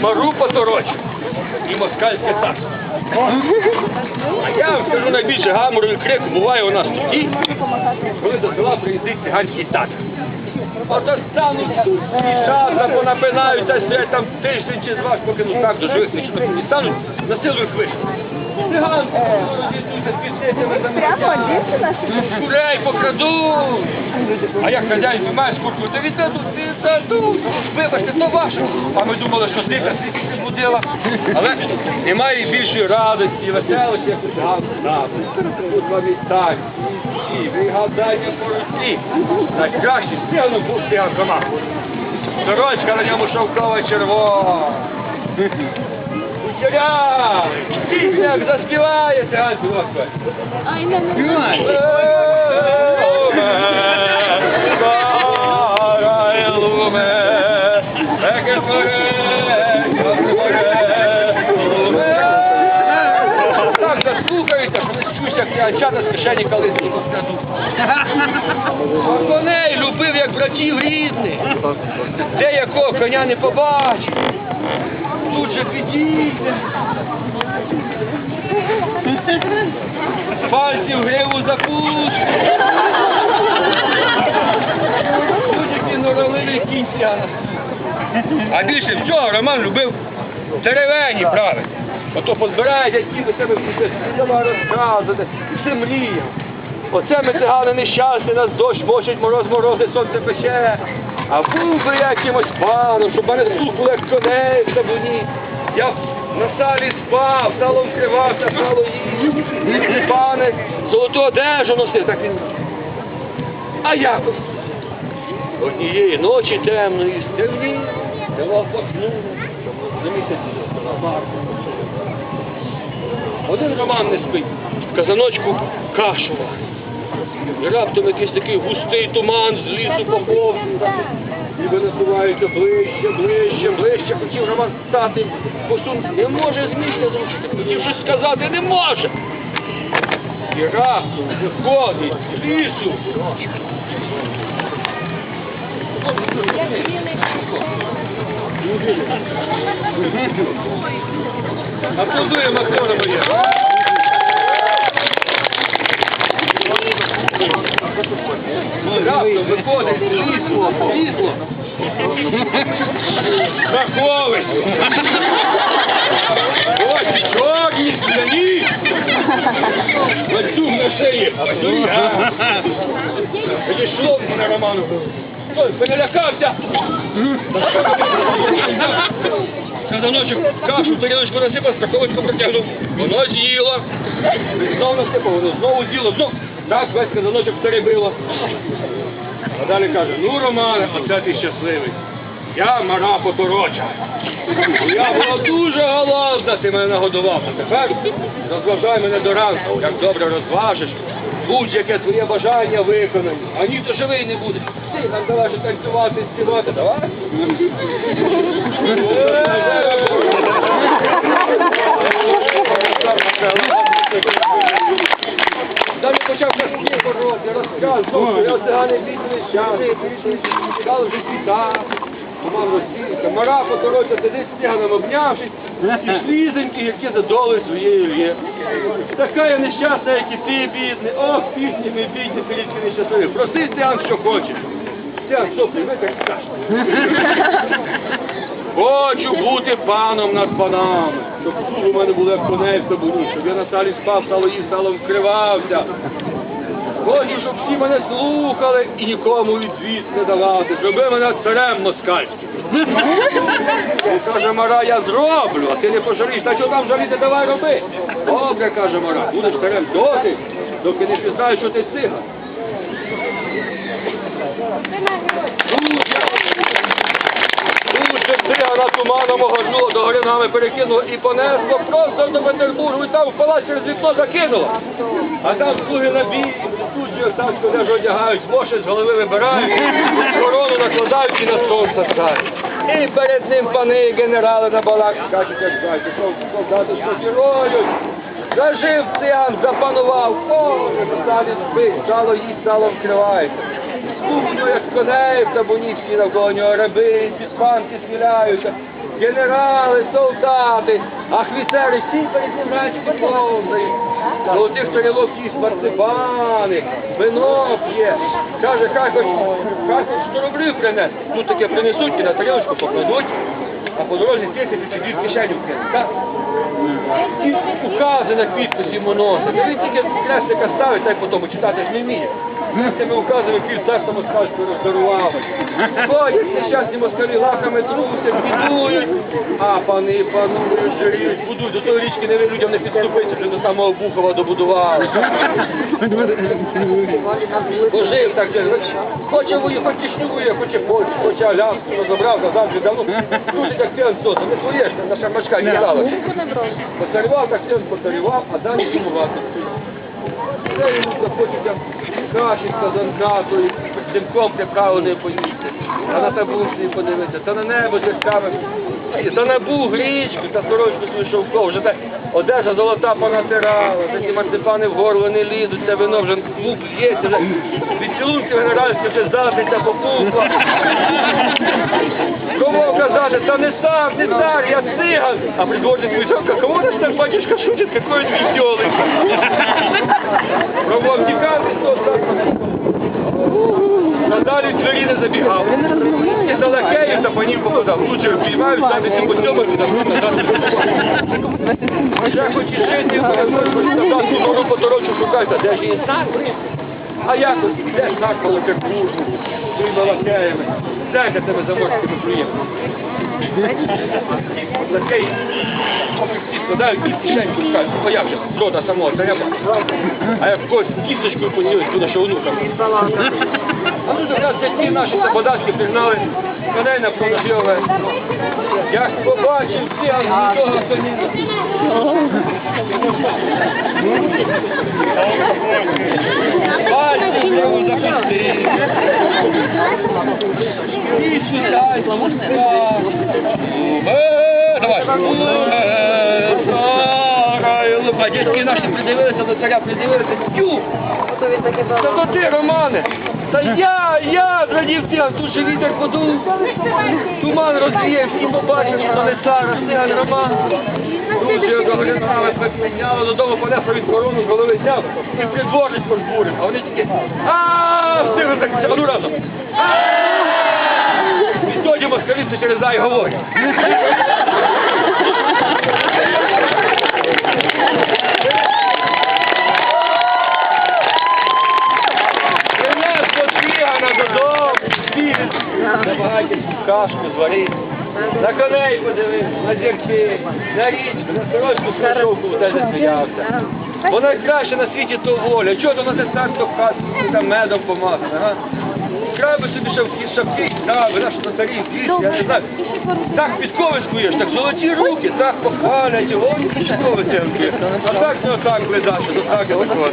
Мару поторочу і москальське царство. А я вам скажу найбільше гамору і крику буває у нас тоді, коли до села приїздить циганський тат. Ото стануть тут шата, понапинаються, сидять там тиждень чи два, поки ну так до живих нічого не стануть, на силу Прямо дівчина? Курей покрадуть! А як хазяїн маєш курку, то віддадуть, віддадуть. Вибачте, то ваше. А ми думали, що дика світі будила. Але немає більшої радості веселості, як у циганку. Тут вам і так, і вигадання по руці. Найкраще стягну був сама. Сорочка на ньому шовкова червона. Пісня як заспіває циганську Москва. Ай, не, не. Так не чуєш, як ці анчата з кишені калитку коней любив, як братів рідних. Де якого коня не побачив. Підійде. Пальці в гриву запусти. Будь-які норовливі кінці. А більше всього Роман любив деревені правити. Ото позбирає дядьки до себе сиділа розказувати, і все мріяв. Оце ми цигани нещасні, нас дощ мочить, мороз морози, сонце пече. А був би якимось паном, щоб мене сухло, як коней в табуні. Я на салі спав, салом вкривався, сало їв. Пане, золоту одежу носив, так він. А якось. Однієї ночі темної стемні, село пахнуло, на місяці барку. Один Роман не спить, в казаночку кашува. І раптом якийсь такий густий туман з лісу поповз. Ніби насувається ближче, ближче, ближче. Хотів Роман стати, посун не може з місця зрушити, хотів щось сказати, не може. І раптом виходить з лісу. Аплодуємо актора моє. Раптом виходить з лісу, лізло. Рахович. Ось чорні скляні. Ланцюг на шиї. Підійшло на Роману. Ой, перелякався. Казаночок кашу, тарілочку насипав, страховочку протягнув. Воно з'їло. Знову насипав, воно знову з'їло, знов. Так, весь казаночок перебило. А далі каже, ну, Романе, оце ти щасливий. Я мара потороча. Я була дуже голодна, ти мене нагодував. А тепер розважай мене до ранку. Як добре розважиш, будь-яке твоє бажання виконаю. А ніхто живий не буде. Ти нам давай танцювати, співати, давай. Далі почав казки бороти, розказував, я цигани вічний час, чекали вже світа, туман розсіявся, мара потороча сидить з обнявшись, і слізеньки, які за долею своєю є. Така я нещасна, як і ти, бідний, ох, пісні ми бідні, селічки нещасливі. Проси циган, що хочеш. Циган, що прийми, так скажеш. Хочу бути паном над панами, щоб слуг у мене були як коней в табуні, щоб я на салі спав, стало їв, стало вкривався. Хочу, щоб всі мене слухали і нікому відвід не давати, зроби мене царем москальським. І каже Мара, я зроблю, а ти не пожалієш, та що там жаліти, давай роби. Добре, каже Мара, будеш царем доти, доки не пізнаєш, що ти циган. Тут же цигана туманом огорнуло, до гори нами перекинуло і понесло просто до Петербургу, і там в палац через вікно закинуло. А там слуги на бій, же царську одежу одягають, воші з голови вибирають, корону накладають і на сонце ставлять. І перед ним пани і генерали на балак скачуть, скачуть, солдати спокірують. Зажив циган, запанував, о, на салі спить, сало їсть, сало вкривається. Слугу як коней в табуні всі навколо нього раби, підпанки схиляються. генерали, солдати, офіцери, всі перед ним рачки повзають. Золотих тарілок їсть марципани, вино п'є. Каже, хай хоч, хай хоч 100 рублів принес. Ну таке принесуть і на тарілочку покладуть, а по дорозі тисячу чи дві в кишеню вкинуть. так? Укази на підпис йому Він тільки хрестика ставить, та й потім читати ж не вміє. Цими указами пів царства москальського роздарували. Ходять нещасні москалі лахами трусять, бідують, а пани панують, жиріють, будуть, до тої річки не ви людям не підступити, вже до самого Бухова добудували. Пожив так, же, хоче воює, хоч воює, хоче Польщу, хоче Аляску, розібрав, назад вже давно. Дуже так п'ян сота, не своє ж, на шармачка не дала. Поцарював, так все поцарював, а далі сумувати. Це йому захочеться каші з казанкатою, димком приправленою поїсти, а на табушці подивитися, та на небо зірками, та на буг річку, та сорочку свою шовков, вже та одежа золота понатирала, такі марципани в горло не лізуть, це вино вже клуб з'їсть, вже від цілунків генеральських вже задниця попухла. Кому казати, та не сам, не цар, я циган. А придворный связёвка, кому наш там батюшка шутит, какой он веселый. Пробував тікати, так. Надалі двері не забігав. І за та панів попадав. Лучше піймають, самі ці костюми підуть назад. Ще хоч і жити, назад ту нору поторочу шукайте, де ж її? А як де ж наш Петербургу, своїми лакеями? Дайте тебе приїхали. Лакеї, всі складають і кишеньку скажуть, ну як же, рода самого треба. А як когось кісточкою поділить, туди що онукам. А тут якраз ці наші податки пригнали коней на продажове. Як побачив всі, а нічого собі. Пальці йому захистив. І сюди, Е. Е, Дітки наші придивилися до царя, придивилися. Тю! Та то ти, Романе! Та я, я, зрадів ти, а тут же вітер подув. Туман розвіє, всі побачив, що не цар, а Роман. Друзі його глядали, припиняли, додому понесли від корону, голови зняв і придворник пожбурив. А вони тільки, а встигли так, а ну разом. І москалісти через говорять. Додому, стіль, намагайтесь кашку зварити. На коней подивись, на зірки, на річку, на сорочку сорочку теж сміявся. Бо найкраще на світі то воля. Чого то на те царство хатку там медом помазане, га? Краби собі шапки, шапки, краби, наші татарі, кість, я не знаю. Так підкови єш, так золоті руки, так похвалять, його підкови. А так ну отак лежати, то так я такого.